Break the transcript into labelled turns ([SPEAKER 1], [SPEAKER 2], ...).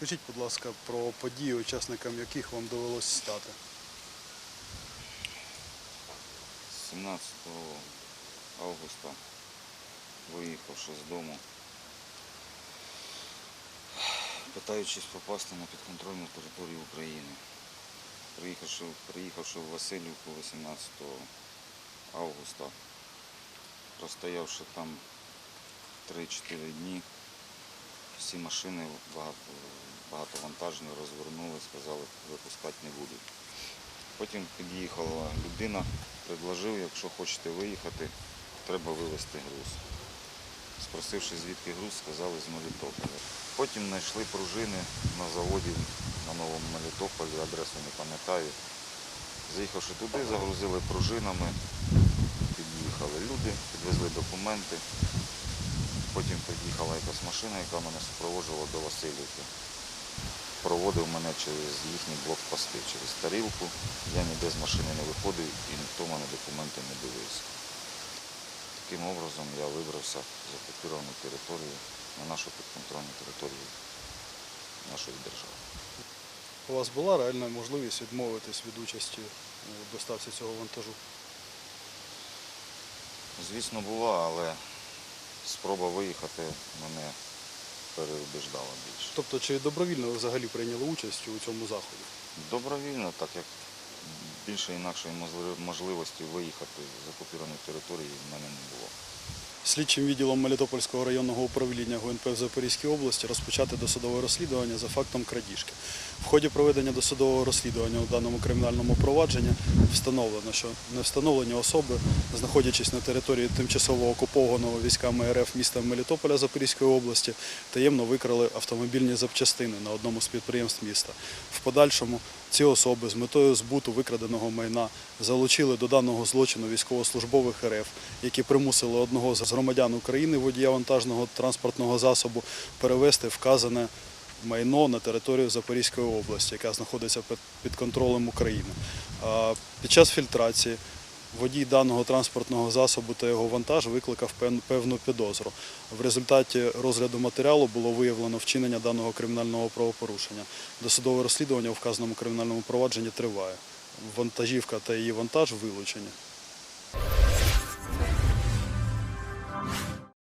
[SPEAKER 1] Розкажіть, будь ласка, про події, учасникам яких вам довелося стати.
[SPEAKER 2] 17 августа, виїхавши з дому, питаючись попасти на підконтрольну територію України. Приїхавши, приїхавши в Васильівку 18 августа, простоявши там 3-4 дні, всі машини багато, багатовантажні розвернули, сказали, випускати не будуть. Потім під'їхала людина, предложив, якщо хочете виїхати, треба вивезти груз. Спросивши, звідки груз, сказали з Мелітополя. Потім знайшли пружини на заводі на Новому Мелітополі, адресу не пам'ятаю. Заїхавши туди, загрузили пружинами, під'їхали люди, підвезли документи. Потім під'їхала якась машина, яка мене супроводжувала до Васильівки проводив мене через їхні блокпости, через тарілку. Я ніде з машини не виходив і ніхто мене документи не дивився. Таким образом я вибрався з окупованої території на нашу підконтрольну територію нашої держави.
[SPEAKER 1] У вас була реальна можливість відмовитись від участі у доставці цього вантажу?
[SPEAKER 2] Звісно, була, але спроба виїхати мене переубіждала більше.
[SPEAKER 1] Тобто, чи добровільно ви взагалі прийняли участь у цьому заході?
[SPEAKER 2] Добровільно, так як більше інакшої можливості виїхати з окупованої території в мене не було.
[SPEAKER 1] Слідчим відділом Мелітопольського районного управління ГУНП в Запорізькій області розпочати досудове розслідування за фактом крадіжки. В ході проведення досудового розслідування у даному кримінальному провадженні встановлено, що невстановлені особи, знаходячись на території тимчасово окупованого військами РФ міста Мелітополя Запорізької області, таємно викрали автомобільні запчастини на одному з підприємств міста. В подальшому ці особи з метою збуту викраденого майна залучили до даного злочину військовослужбових РФ, які примусили одного з громадян України водія вантажного транспортного засобу перевезти вказане майно на територію Запорізької області, яка знаходиться під контролем України. Під час фільтрації водій даного транспортного засобу та його вантаж викликав певну підозру. В результаті розгляду матеріалу було виявлено вчинення даного кримінального правопорушення. Досудове розслідування у вказаному кримінальному провадженні триває. Вантажівка та її вантаж вилучені.